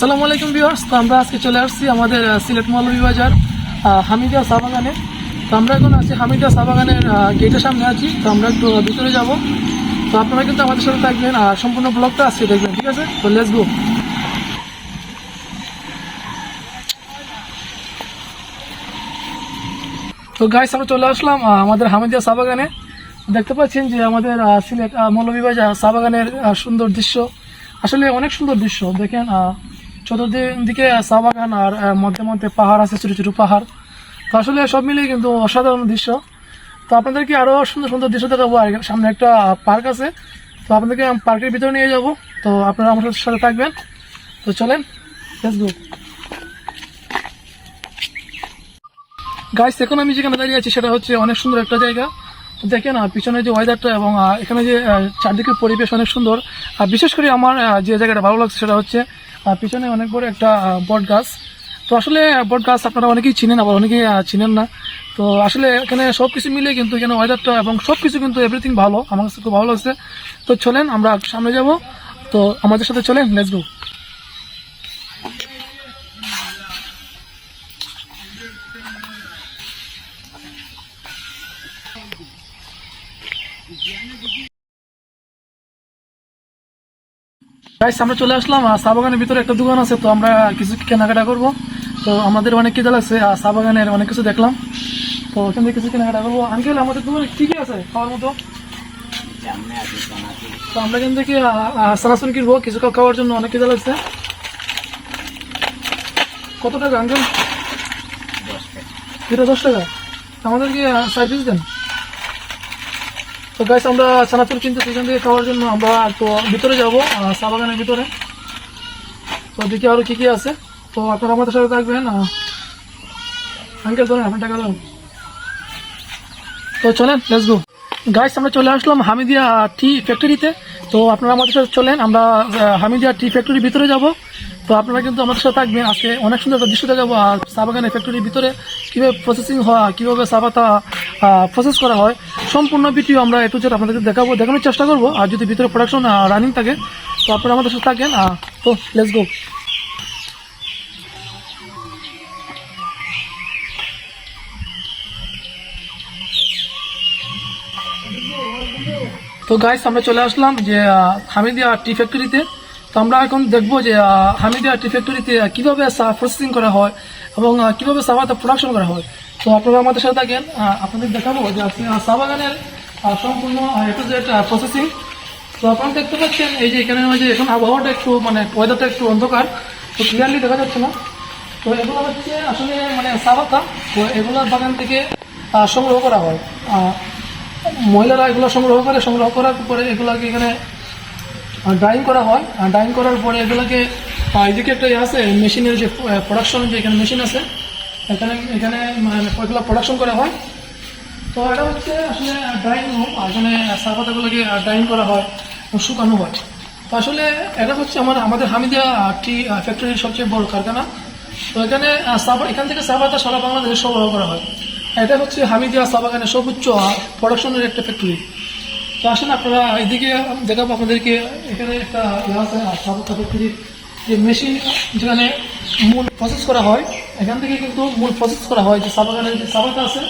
আসসালামু আলাইকুম ভিউয়ার্স তো আমরা আজকে চলে আসছি আমাদের সিলেট মৌলভীবাজার আহ, হামিদিয়া চা বাগানে। তো আমরা এখন আছি হামিদিয়া চা বাগানের গেটের সামনে আছি তো আমরা একটু ভিতরে যাব। তো আপনারা কিন্তু আমাদের সাথে থাকবেন আর সম্পূর্ণ ব্লগটা আজকে দেখবেন ঠিক আছে? তো লেটস গো তো গাইস আমরা চলে আসলাম আমাদের হামিদিয়া চা বাগানে। দেখতে পাচ্ছেন যে আমাদের সিলেট আহ, মৌলভীবাজার চা বাগানের সুন্দর দৃশ্য। আসলে অনেক সুন্দর দৃশ্য দেখেন চতুর্দিকে চা বাগান আর মধ্যে মধ্যে পাহাড় আছে, ছোটো ছোটো পাহাড়। তো আসলে সব মিলিয়ে কিন্তু অসাধারণ দৃশ্য। তো আপনাদেরকে আরও সুন্দর সুন্দর দৃশ্য দেখাবো। আর সামনে একটা পার্ক আছে। তো আপনাদেরকে আমি পার্কের ভিতরে নিয়ে যাব। তো আপনারা আমার সাথে থাকবেন। তো চলেন গো গাইস এখন আমি যেখানে দাঁড়িয়ে আছি, সেটা হচ্ছে অনেক সুন্দর একটা জায়গা। দেখেন পিছনে যে ওয়েদারটা এবং এখানে যে চারদিকের পরিবেশ অনেক সুন্দর। আর বিশেষ করে আমার যে জায়গাটা ভালো লাগছে, সেটা হচ্ছে পিছনে অনেক বড় একটা বট গাছ। তো আসলে বট গাছ আপনারা অনেকেই চিনেন, আবার অনেকেই চিনেন না। তো আসলে এখানে সব কিছু মিলে কিন্তু এখানে ওয়েদারটা এবং সব কিছু কিন্তু এভরিথিং ভালো। আমার কাছে খুব ভালো লাগছে। তো চলেন, আমরা সামনে যাব। তো আমাদের সাথে চলেন লেটস গো গাইস আমরা চলে আসলাম আর চা বাগানের ভিতরে একটা দোকান আছে তো আমরা কিছু কেনাকাটা করব। তো আমাদের অনেক কিছু লাগছে আর চা বাগানের অনেক কিছু দেখলাম। তো ওখান থেকে কিছু কেনাকাটা করব। আঙ্কেল আমাদের দোকানে কি কি আছে খাওয়ার মতো? তো আমরা এখান থেকে সানাসুন কিনবো কিছু খাওয়ার জন্য অনেক কিছু লাগছে। কত টাকা আঙ্কেল এটা দশ টাকা। আমাদেরকে সার্ভিস দেন। তো গাইস আমরা চানাচুর কিনতে সেখান থেকে খাওয়ার জন্য আমরা তো ভিতরে যাব চা বাগানের ভিতরে। তো দেখি আরও কি কি আছে। তো আপনারা আমাদের সাথে থাকবেন আঙ্কেল ধরেন, আপনার টাকা দাও তো চলেন লেটস গো গাইস আমরা চলে আসলাম হামিদিয়া টি ফ্যাক্টরিতে তো আপনারা আমাদের সাথে চলেন, আমরা হামিদিয়া টি ফ্যাক্টরির ভিতরে যাব। তো আপনারা কিন্তু আমাদের সাথে থাকবেন। আজকে অনেক সুন্দর একটা দৃশ্য দেখাবো আর চা বাগানের ফ্যাক্টরির ভিতরে। কীভাবে প্রসেসিং হয়, কীভাবে চা পাতা প্রসেস করা হয়। সম্পূর্ণ ভিডিও আমরা একটু যেটা আপনাদেরকে দেখাবো, দেখানোর চেষ্টা করব। আর যদি ভিতরে প্রোডাকশন রানিং থাকে, তো আপনারা আমাদের সাথে থাকেন। তো লেটস গো তো গাইস আমরা চলে আসলাম যে হামিদিয়া টি ফ্যাক্টরিতে তো আমরা এখন দেখব যে হামিদিয়া টি ফ্যাক্টরিতে কীভাবে চা প্রসেসিং করা হয় এবং কীভাবে চাপাতা প্রোডাকশন করা হয়। তো আপনারা আমাদের সাথে থাকেন আপনাদের দেখাবো যে চা বাগানের সম্পূর্ণ একটু যে প্রসেসিং তো আপনারা দেখতে পাচ্ছেন, এই যে এখানে ওই যে এখন আবহাওয়াটা একটু মানে ওয়েদারটা একটু অন্ধকার, তো ক্লিয়ারলি দেখা যাচ্ছে না। তো এগুলো হচ্ছে আসলে মানে পাতা। তো এগুলোর বাগান থেকে সংগ্রহ করা হয়। মহিলারা এগুলো সংগ্রহ করে, সংগ্রহ করার পরে এগুলোকে এখানে ড্রাইং করা হয়। আর ড্রাইং করার পরে এগুলোকে এদিকে একটা আছে, মেশিনের যে প্রোডাকশন যে এখানে মেশিন আছে, এখানে এখানে মানে এগুলো প্রোডাকশন করা হয়। তো এটা হচ্ছে আসলে ড্রাইং রুম এখানে চা পাতাগুলোকে ড্রাইং করা হয় শুকানো হয়। তো আসলে এটা হচ্ছে আমার, আমাদের হামিদিয়া টি ফ্যাক্টরির সবচেয়ে বড় কারখানা। তো এখানে চা এখান থেকে চা পাতা সারা বাংলাদেশে সরবরাহ করা হয়। এটা হচ্ছে হামিদিয়া চা বাগানের সর্বোচ্চ প্রোডাকশনের একটা ফ্যাক্টরি তো আসেন আপনারা এদিকে দেখাবো আপনাদেরকে, এখানে একটা ইয়ে যে মেশিন যেখানে মূল প্রসেস করা হয়, এখান থেকে কিন্তু মূল প্রসেস করা হয়, যে চা বাগানের যে পাতা আছে,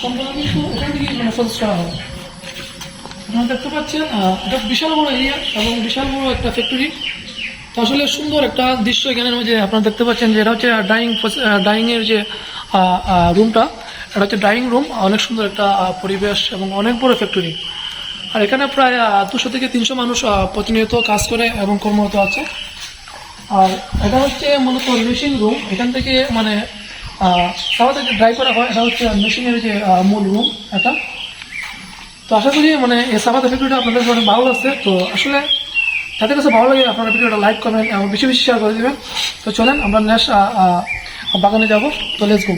সম্পূর্ণ কিন্তু এখান থেকে মানে প্রসেস করা হয়। আপনারা দেখতে পাচ্ছেন এটা বিশাল বড় এরিয়া এবং বিশাল বড় একটা ফ্যাক্টরি তো আসলে সুন্দর একটা দৃশ্য এখানে যে আপনারা দেখতে পাচ্ছেন যে এটা হচ্ছে ডাইং ডাইং এর যে রুমটা এটা হচ্ছে ডাইং রুম অনেক সুন্দর একটা পরিবেশ এবং অনেক বড় ফ্যাক্টরি আর এখানে প্রায় দুশো থেকে তিনশো মানুষ প্রতিনিয়ত কাজ করে এবং কর্মরত আছে। আর এটা হচ্ছে মূলত মেশিন রুম এখান থেকে মানে থেকে ড্রাই করা হয়। এটা হচ্ছে মেশিনের যে মূল রুম এটা। তো আশা করি মানে এই সাবাতে ভিডিওটা আপনাদের অনেক ভালো লাগছে। তো আসলে তাদের কাছে ভালো লাগে, আপনারা ভিডিওটা লাইক করবেন এবং বেশি বেশি শেয়ার করে দেবেন। তো চলেন, আমরা নেক্সট বাগানে যাব। তো লেটস গো